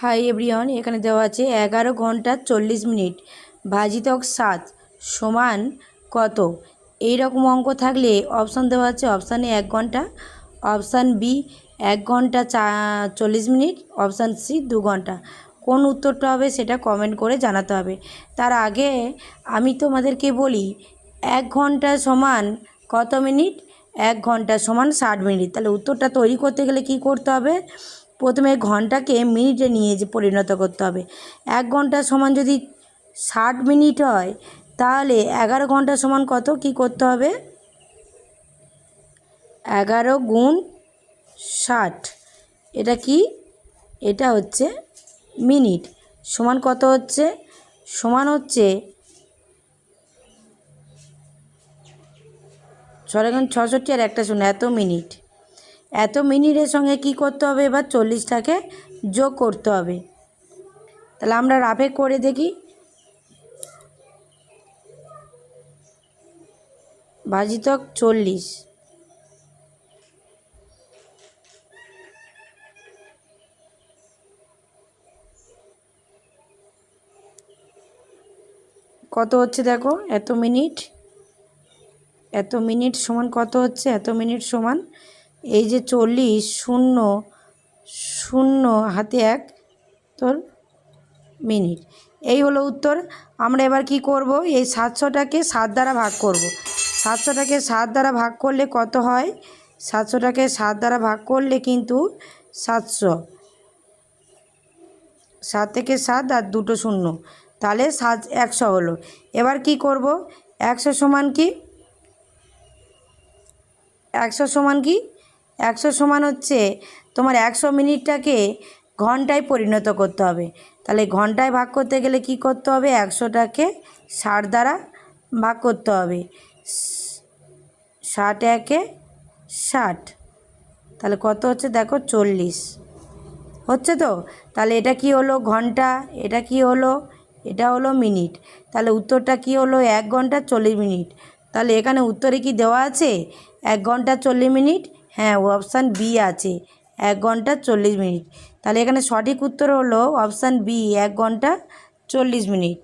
Hi everyone, এখানে দেওয়া আছে এগারো ঘণ্টা চল্লিশ মিনিট। ভাজিতক সাত, সমান কত? এই রকম অঙ্ক থাকলে অপশান দেওয়া আছে অপশানে এক ঘণ্টা অপশান বি এক ঘণ্টা চা, চল্লিশ মিনিট অপশান সি দু ঘণ্টা। কোন উত্তরটা হবে সেটা কমেন্ট করে জানাতে হবে। তার আগে আমি তোমাদেরকে বলি, এক ঘণ্টা সমান কত মিনিট? এক ঘণ্টা সমান ষাট মিনিট। তাহলে উত্তরটা তৈরি করতে গেলে কি করতে হবে? প্রথমে ঘন্টাকে মিনিটে নিয়ে যে পরিণত করতে হবে। এক ঘণ্টা সমান যদি ষাট মিনিট হয়, তাহলে এগারো ঘণ্টা সমান কত? কি করতে হবে? এগারো গুণ ষাট। এটা কি? এটা হচ্ছে মিনিট। সমান কত হচ্ছে? সমান হচ্ছে ছড়াগান ছষট্টি আর একটা শূন্য, এত মিনিট। এত মিনিটের সঙ্গে কি করতে হবে? এবার চল্লিশটাকে যোগ করতে হবে। তাহলে আমরা রাফে করে দেখি। ভাজিতক চল্লিশ। কত হচ্ছে দেখো? এত মিনিট। এত মিনিট সমান কত হচ্ছে? এত মিনিট সমান এই যে চল্লিশ, শূন্য শূন্য, হাতে এক, তোর মিনিট। এই হলো উত্তর। আমরা এবার কি করব? এই সাতশোটাকে সাত দ্বারা ভাগ করব। সাতশোটাকে সাত দ্বারা ভাগ করলে কত হয়? সাতশোটাকে সাত দ্বারা ভাগ করলে কিন্তু সাতশো। সাত থেকে সাত আর দুটো শূন্য। তাহলে সাত একশো হলো। এবার কি করব? একশো সমান কি? একশো সমান কি? একশো সমান হচ্ছে তোমার একশো মিনিটটাকে ঘন্টায় পরিণত করতে হবে। তাহলে ঘন্টায় ভাগ করতে গেলে কি করতে হবে? একশোটাকে ষাট দ্বারা ভাগ করতে হবে। ষাট একে ষাট। তাহলে কত হচ্ছে? দেখো চল্লিশ। হচ্ছে তো? তাহলে এটা কি হলো? ঘণ্টা। এটা কি হলো? এটা হলো মিনিট। তাহলে উত্তরটা কি হলো? এক ঘণ্টা চল্লিশ মিনিট। তাহলে এখানে উত্তরে কি দেওয়া আছে? এক ঘণ্টা চল্লিশ মিনিট হ্যাঁ অপশান বি আছে। এক ঘণ্টা চল্লিশ মিনিট। তাহলে এখানে সঠিক উত্তর হলো অপশান বি এক ঘণ্টা চল্লিশ মিনিট।